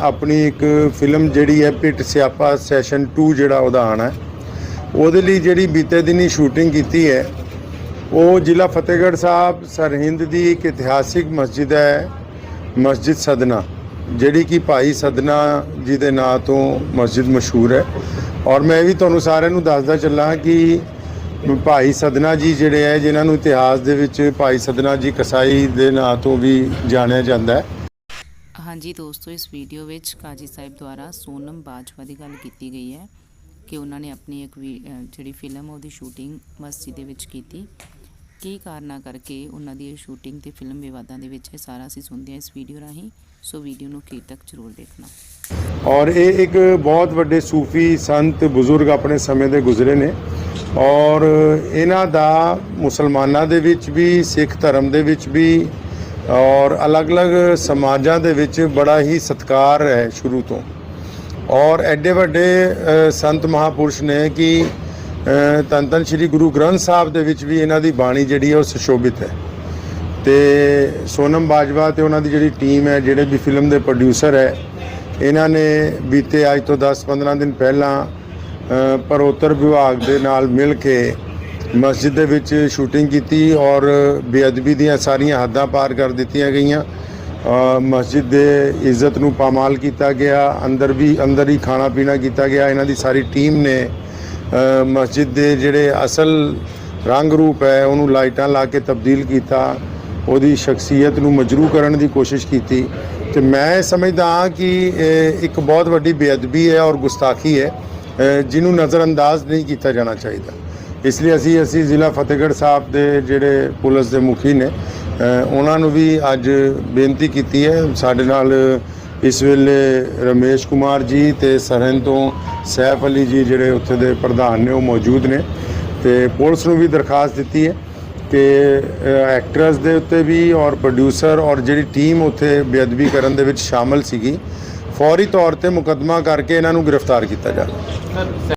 ਆਪਣੀ ਇੱਕ ਫਿਲਮ ਜਿਹੜੀ ਹੈ ਪਿੱਟ ਸਿਆਪਾ ਸੈਸ਼ਨ 2 ਜਿਹੜਾ ਉਹਦਾ ਆਣਾ ਹੈ। ਉਹਦੇ ਲਈ ਜਿਹੜੀ ਬੀਤੇ ਦਿਨੀ ਸ਼ੂਟਿੰਗ ਕੀਤੀ ਹੈ, ਉਹ ਜ਼ਿਲ੍ਹਾ ਫਤਿਹਗੜ੍ਹ ਸਾਹਿਬ ਸਰਹਿੰਦ ਦੀ ਇੱਕ ਇਤਿਹਾਸਿਕ ਮਸਜਿਦ ਹੈ, ਮਸਜਿਦ ਸਦਨਾ, ਜਿਹੜੀ ਕਿ ਭਾਈ ਸਦਨਾ ਜੀ ਦੇ ਨਾਂ ਤੋਂ ਮਸਜਿਦ ਮਸ਼ਹੂਰ ਹੈ। ਔਰ ਮੈਂ ਵੀ ਤੁਹਾਨੂੰ ਸਾਰਿਆਂ ਨੂੰ ਦੱਸਦਾ ਚੱਲਾਂ ਕਿ ਭਾਈ ਸਦਨਾ ਜੀ ਜਿਹੜੇ ਹੈ, ਜਿਨ੍ਹਾਂ ਨੂੰ ਇਤਿਹਾਸ ਦੇ ਵਿੱਚ ਭਾਈ ਸਦਨਾ ਜੀ ਕਸਾਈ ਦੇ ਨਾਂ ਤੋਂ ਵੀ ਜਾਣਿਆ ਜਾਂਦਾ ਹੈ। ਹਾਂਜੀ ਦੋਸਤੋ, ਇਸ ਵੀਡੀਓ ਵਿੱਚ ਕਾਜੀ ਸਾਹਿਬ ਦੁਆਰਾ ਸੋਨਮ ਬਾਜਵਾ ਦੀ ਗੱਲ ਕੀਤੀ ਗਈ ਹੈ ਕਿ ਉਹਨਾਂ ਨੇ ਆਪਣੀ ਇੱਕ ਵੀ- ਜਿਹੜੀ ਫਿਲਮ ਉਹਦੀ ਸ਼ੂਟਿੰਗ ਮਸਜਿਦ ਦੇ ਵਿੱਚ ਕੀਤੀ। ਕੀ ਕਾਰਨਾਂ ਕਰਕੇ ਉਹਨਾਂ ਦੀ ਇਹ ਸ਼ੂਟਿੰਗ ਤੇ ਫਿਲਮ ਵਿਵਾਦਾਂ ਦੇ ਵਿੱਚ ਇਹ ਸਾਰਾ ਅਸੀਂ ਸੁਣਦੇ ਹਾਂ ਇਸ ਵੀਡੀਓ ਰਾਹੀਂ। ਸੋ ਵੀਡੀਓ ਨੂੰ ਅਖੀਰ ਤੱਕ ਜ਼ਰੂਰ ਦੇਖਣਾ। ਔਰ ਇਹ ਇੱਕ ਬਹੁਤ ਵੱਡੇ ਸੂਫੀ ਸੰਤ ਬਜ਼ੁਰਗ ਆਪਣੇ ਸਮੇਂ ਦੇ ਗੁਜ਼ਰੇ ਨੇ। ਔਰ ਇਹਨਾਂ ਦਾ ਮੁਸਲਮਾਨਾਂ ਦੇ ਵਿੱਚ ਵੀ, ਸਿੱਖ ਧਰਮ ਦੇ ਵਿੱਚ ਵੀ ਔਰ ਅਲੱਗ-ਅਲੱਗ ਸਮਾਜਾਂ ਦੇ ਵਿੱਚ ਬੜਾ ਹੀ ਸਤਿਕਾਰ ਹੈ ਸ਼ੁਰੂ ਤੋਂ। ਔਰ ਐਡੇ ਵੱਡੇ ਸੰਤ ਮਹਾਪੁਰਸ਼ ਨੇ ਕਿ ਅ, ਧੰਨ ਸ੍ਰੀ ਗੁਰੂ ਗ੍ਰੰਥ ਸਾਹਿਬ ਦੇ ਵਿੱਚ ਵੀ ਇਹਨਾਂ ਦੀ ਬਾਣੀ ਜਿਹੜੀ ਹੈ ਉਹ ਸੁਸ਼ੋਭਿਤ ਹੈ। ਤੇ ਸੋਨਮ ਬਾਜਵਾ ਤੇ ਉਹਨਾਂ ਦੀ ਜਿਹੜੀ ਟੀਮ ਹੈ ਜਿਹੜੇ ਵੀ ਫਿਲਮ ਦੇ ਪ੍ਰੋਡਿਊਸਰ ਹੈ ਇਹਨਾਂ ਨੇ ਬੀਤੇ ਅੱਜ ਤੋਂ 10-15 ਦਿਨ ਪਹਿਲਾਂ ਅ, ਪਰੋਤਰ ਵਿਭਾਗ ਦੇ ਨਾਲ ਮਿਲ ਕੇ ਮਸਜਿਦ ਦੇ ਵਿੱਚ ਸ਼ੂਟਿੰਗ ਕੀਤੀ ਔਰ ਬੇਅਦਬੀ ਦੀਆਂ ਸਾਰੀਆਂ ਹੱਦਾਂ ਪਾਰ ਕਰ ਦਿੱਤੀਆਂ ਗਈਆਂ। ਮਸਜਿਦ ਦੇ ਇੱਜ਼ਤ ਨੂੰ ਪਾਮਾਲ ਕੀਤਾ ਗਿਆ ਅੰਦਰ ਵੀ ਅੰਦਰ ਹੀ ਖਾਣਾ ਪੀਣਾ ਕੀਤਾ ਗਿਆ। ਇਹਨਾਂ ਦੀ ਸਾਰੀ ਟੀਮ ਨੇ ਮਸਜਿਦ ਦੇ ਜਿਹੜੇ ਅਸਲ ਰੰਗ ਰੂਪ ਹੈ ਉਹਨੂੰ ਲਾਈਟਾਂ ਲਾ ਕੇ ਤਬਦੀਲ ਕੀਤਾ। ਉਹਦੀ ਸ਼ਖਸੀਅਤ ਨੂੰ ਮਜਰੂ ਕਰਨ ਦੀ ਕੋਸ਼ਿਸ਼ ਕੀਤੀ। ਤੇ ਮੈਂ ਸਮਝਦਾ ਹਾਂ ਕਿ ਇੱਕ ਬਹੁਤ ਵੱਡੀ ਬੇਅਦਬੀ ਹੈ ਔਰ ਗੁਸਤਾਖੀ ਹੈ। ਅ, ਜਿਹਨੂੰ ਨਜ਼ਰਅੰਦਾਜ਼ ਨਹੀਂ ਕੀਤਾ ਜਾਣਾ ਚਾਹੀਦਾ। ਇਸ ਲਈ ਅਸੀਂ ਅਸੀਂ ਜ਼ਿਲ੍ਹਾ ਫਤਿਹਗੜ੍ਹ ਸਾਹਿਬ ਦੇ ਜਿਹੜੇ ਪੁਲਿਸ ਦੇ ਮੁਖੀ ਨੇ ਉਹਨਾਂ ਨੂੰ ਵੀ ਅੱਜ ਬੇਨਤੀ ਕੀਤੀ ਹੈ। ਸਾਡੇ ਨਾਲ ਇਸ ਵੇਲੇ ਰਮੇਸ਼ ਕੁਮਾਰ ਜੀ ਤੇ ਸਰਹੰਦ ਤੋਂ ਸੈਫ ਅਲੀ ਜੀ ਜਿਹੜੇ ਉੱਥੇ ਦੇ ਪ੍ਰਧਾਨ ਨੇ, ਉਹ ਮੌਜੂਦ ਨੇ ਤੇ ਪੁਲਿਸ ਨੂੰ ਵੀ ਦਰਖਾਸਤ ਦਿੱਤੀ ਹੈ ਕਿ ਐਕਟਰਸ ਦੇ ਉੱਤੇ ਵੀ ਔਰ ਪ੍ਰੋਡਿਊਸਰ ਔਰ ਜਿਹੜੀ ਟੀਮ ਉੱਥੇ ਬੇਅਦਬੀ ਕਰਨ ਦੇ ਵਿੱਚ ਸ਼ਾਮਲ ਸੀਗੀ, ਫੌਰੀ ਤੌਰ ਤੇ ਮੁਕੱਦਮਾ ਕਰਕੇ ਇਹਨਾਂ ਨੂੰ ਗ੍ਰਿਫਤਾਰ ਕੀਤਾ ਜਾਵੇ।